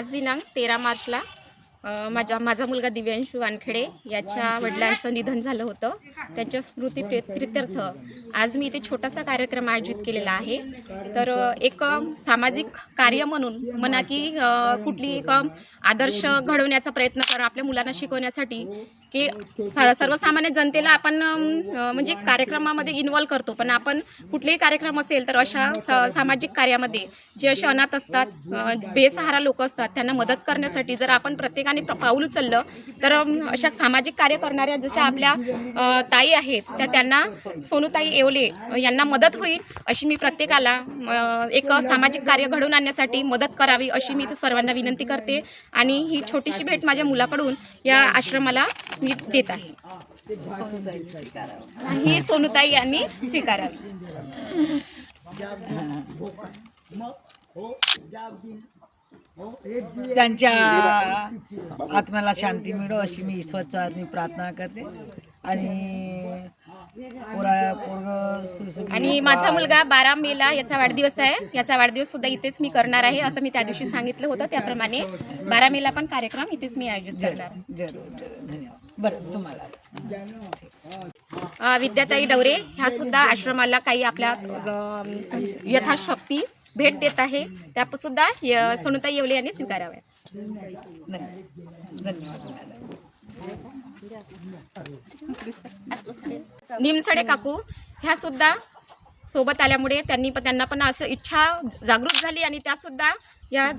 आज दिनांक तेरा मार्चला माझ्या माझा मुलगा दिव्यांशू वानखेडे याच्या वडिलांचं निधन झालं होतं. त्यांच्या स्मृती प्रित्यर्थ आज मी इथे छोटासा कार्यक्रम आयोजित केलेला आहे. तर एक सामाजिक कार्य म्हणून म्हणा की कुठली एक आदर्श घडवण्याचा प्रयत्न करा आपल्या मुलांना शिकवण्यासाठी की स- सर्वसामान्य जनतेला आपण म्हणजे कार्यक्रमामध्ये इन्वॉल्व करतो. पण आपण कुठलेही कार्यक्रम असेल तर अशा स- सामाजिक कार्यामध्ये जे असे अनाथ असतात बेसहारा लोक असतात त्यांना मदत करण्यासाठी जर आपण प्रत्येकाने पाऊल उचललं तर अशा सामाजिक कार्य करणाऱ्या जशा आपल्या ताई आहेत त्या त्यांना सोनूताई येवले यांना मदत होईल अशी मी प्रत्येकाला एक सामाजिक कार्य घडवून आणण्यासाठी मदत करावी अशी मी सर्वांना विनंती करते. आणि ही छोटीशी भेट माझ्या मुलाकडून या आश्रमाला मी देत आहे ही सोनूताई यांनी स्वीकारावी. त्यांच्या आत्म्याला शांती मिळो अशी मी स्वच्छ प्रार्थना करते. आणि पोरा पोरग सुसुम आणि माझा मुलगा बारा मेला याचा वाढदिवस आहे. याचा वाढदिवस सुद्धा इथेच मी करणार आहे असं मी त्या दिवशी सांगितलं होतं. त्याप्रमाणे बारा मेला पण कार्यक्रम इथेच मी आयोजित करणार आहे. जरूर जरूर. धन्यवाद. बरं तुम्हाला. अ, विद्याताई डवरे ह्या सुद्धा आश्रमाला काही आपल्या अ, यथाशक्ती भेट देत आहे. त्या सुद्धा सोनूताई येवले यांनी स्वीकाराव्या. निमसडे काकू ह्या सुद्धा सोबत आल्यामुळे त्यांनी पण त्यांना पण असं इच्छा जागृत झाली आणि त्या सुद्धा या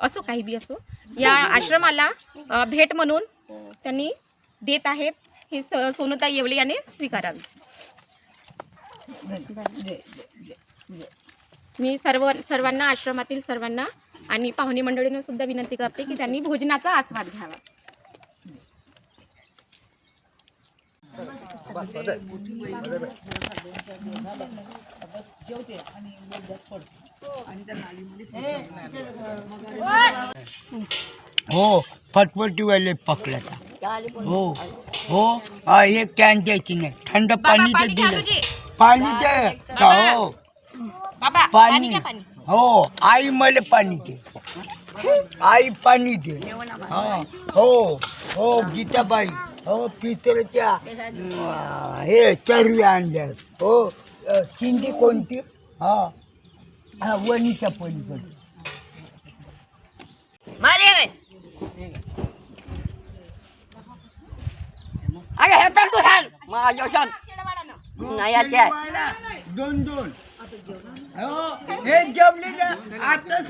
असो काही बी असो या आश्रमाला भेट म्हणून त्यांनी देत आहेत. हे सोनुता सोनूताई येवले यांनी स्वीकारावी. मी सर्व सर्वांना आश्रमातील सर्वांना आणि पाहुणे मंडळींना सुद्धा विनंती करते की त्यांनी भोजनाचा आस्वाद घ्यावा. हो फटफटीवाले पकडला हो हो हा, हे कॅन द्यायची नाही. थंड पाणी तर दिलं. पाणी दे बाबा. हो. बाबा पाणी. पाणी घ्या पाणी. हो आई मला पाणी दे. आई पाणी दे. हा हो हो गीताबाई हो पितळच्या अं, हे चरवी आणल्या हो अं, चिंदी कोणती? हा हा वणीच्या पलीकडे. अगं हे पण तू सांग माझ्या दोन दोन. हो हे जेवले ना आता